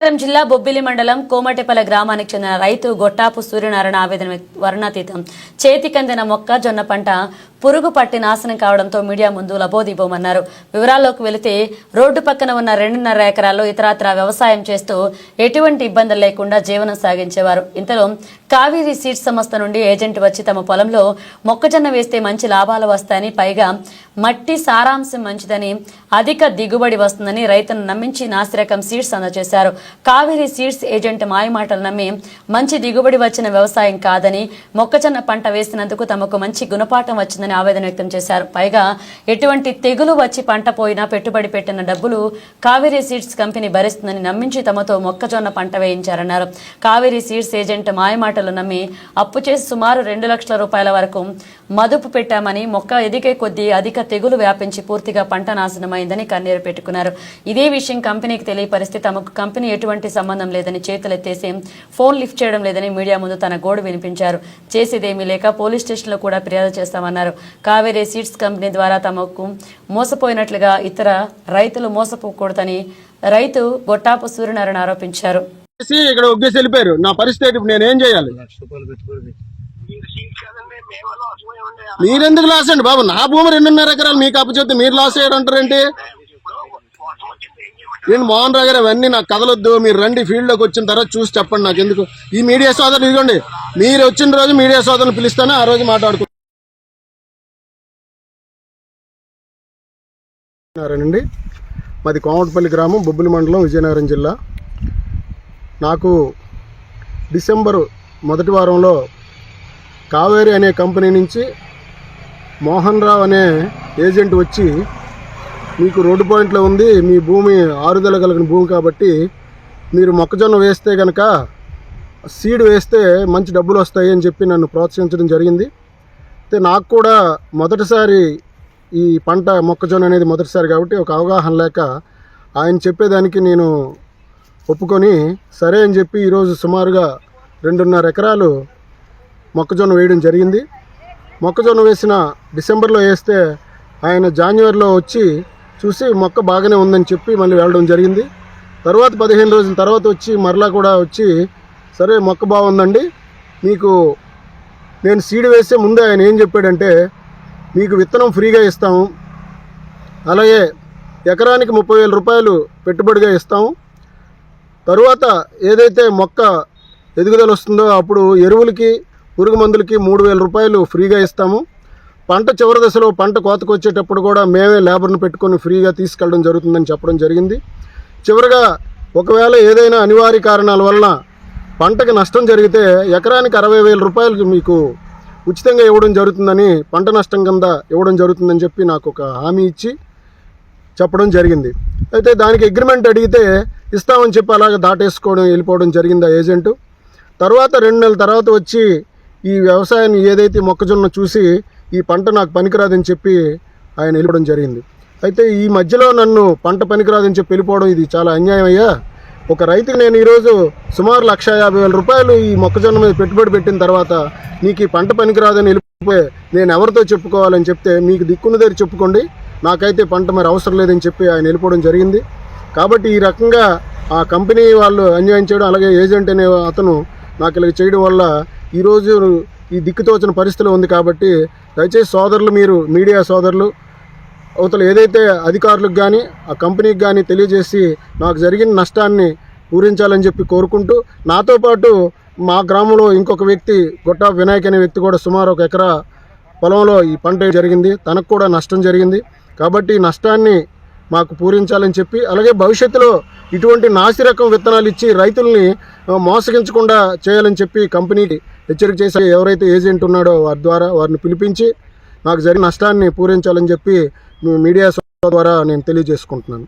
విజయనగరం జిల్లా బొబ్బిలి మండలం కోమటెపల్ల గ్రామానికి చెందిన రైతు గొట్టాపు సూర్యనారాయణ ఆవేదన వర్ణాతీతం. చేతికందిన మొక్కజొన్న పంట పురుగు పట్టి నాశనం కావడంతో మీడియా ముందు లబోదిబోమన్నారు. వివరాల్లోకి వెళితే రోడ్డు పక్కన ఉన్న రెండున్నర ఎకరాల్లో ఇతరత్ర వ్యవసాయం చేస్తూ ఎటువంటి ఇబ్బందులు లేకుండా జీవనం సాగించేవారు. ఇంతలో కావేరీ సీడ్స్ సంస్థ నుండి ఏజెంట్ వచ్చి తమ పొలంలో మొక్కజొన్న వేస్తే మంచి లాభాలు వస్తాయని పైగా మట్టి సారాంశం మంచిదని అధిక దిగుబడి వస్తుందని రైతును నమ్మించి నాసిరకం సీడ్స్ అందజేశారు. కావేరీ సీడ్స్ ఏజెంట్ మాయమాటలు నమ్మి మంచి దిగుబడి వచ్చిన వ్యవసాయం కాదని మొక్కజొన్న పంట వేసినందుకు తమకు మంచి గుణపాఠం వచ్చిందని ఆవేదన వ్యక్తం చేశారు. పైగా ఎటువంటి తెగులు వచ్చి పంట పోయినా పెట్టుబడి పెట్టిన డబ్బులు కావేరీ సీడ్స్ కంపెనీ భరిస్తుందని నమ్మించి తమతో మొక్కజొన్న పంట వేయించారన్నారు. కావేరీ సీడ్స్ ఏజెంట్ మాయమాటలు నమ్మి అప్పు చేసి సుమారు రెండు లక్షల రూపాయల వరకు మదుపు పెట్టామని మొక్క ఎదిగే కొద్దీ అధిక తెగులు వ్యాపించి పూర్తిగా పంట నాశనమైందని కన్నీరు పెట్టుకున్నారు. ఇదే విషయం కంపెనీకి తెలియపరిస్తే తమకు కంపెనీ ఎటువంటి సంబంధం లేదని చేతులెత్తేసి ఫోన్ లిఫ్ట్ చేయడం లేదని మీడియా ముందు తన గోడు వినిపించారు. చేసేదేమీ లేక పోలీస్ స్టేషన్లో కూడా ఫిర్యాదు చేస్తామన్నారు. కావేరీ సీడ్స్ కంపెనీ ద్వారా తమకు మోసపోయినట్లుగా ఇతర రైతులు మోసపోకూడదని రైతు గొట్టాపు సూర్యనారాయణ ఆరోపించారు. ఇక్కడ ఒగ్గేసి వెళ్ళిపోయారు. నా పరిస్థితి ఇప్పుడు నేనేం చేయాలి? మీరెందుకు లాస్ అండి బాబు? నా భూమి రెండున్నర ఎకరాలు మీకు అప్పచెప్తే మీరు లాస్ అయ్యారంటారేంటి నేను మోహన్ రావు గారు అవన్నీ నాకు కదలొద్దు. మీరు రండి ఫీల్డ్లోకి వచ్చిన తర్వాత చూసి చెప్పండి నాకు ఎందుకు. ఈ మీడియా సోదరులు ఇదిగోండి మీరు వచ్చిన రోజు మీడియా సోదరులు పిలుస్తాను ఆ రోజు అండి మాది కోమటిపల్లి గ్రామం బొబ్బిలి మండలం విజయనగరం జిల్లా. నాకు డిసెంబరు మొదటి వారంలో కావేరి అనే కంపెనీ నుంచి మోహన్ రావు అనే ఏజెంట్ వచ్చి మీకు రోడ్డు పాయింట్లో ఉంది మీ భూమి ఆరుదల కలిగిన భూమి కాబట్టి మీరు మొక్కజొన్న వేస్తే కనుక సీడ్ వేస్తే మంచి డబ్బులు వస్తాయి అని చెప్పి నన్ను ప్రోత్సహించడం జరిగింది. అయితే నాకు కూడా మొదటిసారి ఈ పంట మొక్కజొన్న అనేది మొదటిసారి కాబట్టి ఒక అవగాహన లేక ఆయన చెప్పేదానికి నేను ఒప్పుకొని సరే అని చెప్పి ఈరోజు సుమారుగా రెండున్నర ఎకరాలు మొక్కజొన్న వేయడం జరిగింది. మొక్కజొన్న వేసిన డిసెంబర్లో వేస్తే ఆయన జాన్యువరిలో వచ్చి చూసి మొక్క బాగానే ఉందని చెప్పి మళ్ళీ వెళ్ళడం జరిగింది. తర్వాత పదిహేను రోజుల తర్వాత వచ్చి మరలా కూడా వచ్చి సరే మొక్క బాగుందండి మీకు నేను సీడ్ వేసే ముందే ఆయన ఏం చెప్పాడంటే మీకు విత్తనం ఫ్రీగా ఇస్తాము. అలాగే ఎకరానికి ముప్పై వేల రూపాయలు పెట్టుబడిగా ఇస్తాము. తరువాత ఏదైతే మొక్క ఎదుగుదల వస్తుందో అప్పుడు ఎరువులకి పురుగు మందులకి మూడు వేల రూపాయలు ఫ్రీగా ఇస్తాము. పంట చివరి దశలో పంట కోతకు వచ్చేటప్పుడు కూడా మేమే లేబర్ను పెట్టుకొని ఫ్రీగా తీసుకెళ్ళడం జరుగుతుందని చెప్పడం జరిగింది. చివరిగా ఒకవేళ ఏదైనా అనివార్య కారణాల వలన పంటకి నష్టం జరిగితే ఎకరానికి అరవై వేల రూపాయలు మీకు ఉచితంగా ఇవ్వడం జరుగుతుందని పంట నష్టం కింద ఇవ్వడం జరుగుతుందని చెప్పి నాకు ఒక హామీ ఇచ్చి చెప్పడం జరిగింది. అయితే దానికి అగ్రిమెంట్ అడిగితే ఇస్తామని చెప్పి అలాగ దాటేసుకోవడం వెళ్ళిపోవడం జరిగింది ఆ ఏజెంటు. తర్వాత రెండు నెలల తర్వాత వచ్చి ఈ వ్యవసాయాన్ని ఏదైతే మొక్కజొన్న చూసి ఈ పంట నాకు పనికిరాదని చెప్పి ఆయన వెళ్ళిపోవడం జరిగింది. అయితే ఈ మధ్యలో నన్ను పంట పనికిరాదని చెప్పి వెళ్ళిపోవడం ఇది చాలా అన్యాయం అయ్యా. ఒక రైతుకి నేను ఈరోజు సుమారు లక్ష యాభై వేల రూపాయలు ఈ మొక్కజొన్న మీద పెట్టుబడి పెట్టిన తర్వాత నీకు ఈ పంట పనికిరాదని వెళ్ళిపోయి నేను ఎవరితో చెప్పుకోవాలని చెప్తే మీకు దిక్కున్న దగ్గర చెప్పుకోండి. నాకైతే పంట మరి అవసరం లేదని చెప్పి ఆయన వెళ్ళిపోవడం జరిగింది. కాబట్టి ఈ రకంగా ఆ కంపెనీ వాళ్ళు అన్యాయం చేయడం అలాగే ఏజెంట్ అనే అతను నాకు ఇలా చేయడం వల్ల ఈరోజు ఈ దిక్కుతోచిన పరిస్థితిలో ఉంది కాబట్టి దయచేసి సోదరులు మీరు మీడియా సోదరులు అవతల ఏదైతే అధికారులకు కానీ ఆ కంపెనీకి కానీ తెలియజేసి నాకు జరిగిన నష్టాన్ని పూరించాలని చెప్పి కోరుకుంటూ నాతో పాటు మా గ్రామంలో ఇంకొక వ్యక్తి గొట్టా వినాయక్ అనే వ్యక్తి కూడా సుమారు ఒక ఎకరా పొలంలో ఈ పంట జరిగింది. తనకు కూడా నష్టం జరిగింది. కాబట్టి నష్టాన్ని మాకు పూరించాలని చెప్పి అలాగే భవిష్యత్తులో ఇటువంటి నాసిరకం విత్తనాలు ఇచ్చి రైతుల్ని మోసగించకుండా చేయాలని చెప్పి కంపెనీకి హెచ్చరిక చేసి ఎవరైతే ఏజెంట్ ఉన్నాడో వారి ద్వారా వారిని పిలిపించి నాకు జరిగిన నష్టాన్ని పూరించాలని చెప్పి మీడియా ద్వారా నేను తెలియజేసుకుంటున్నాను.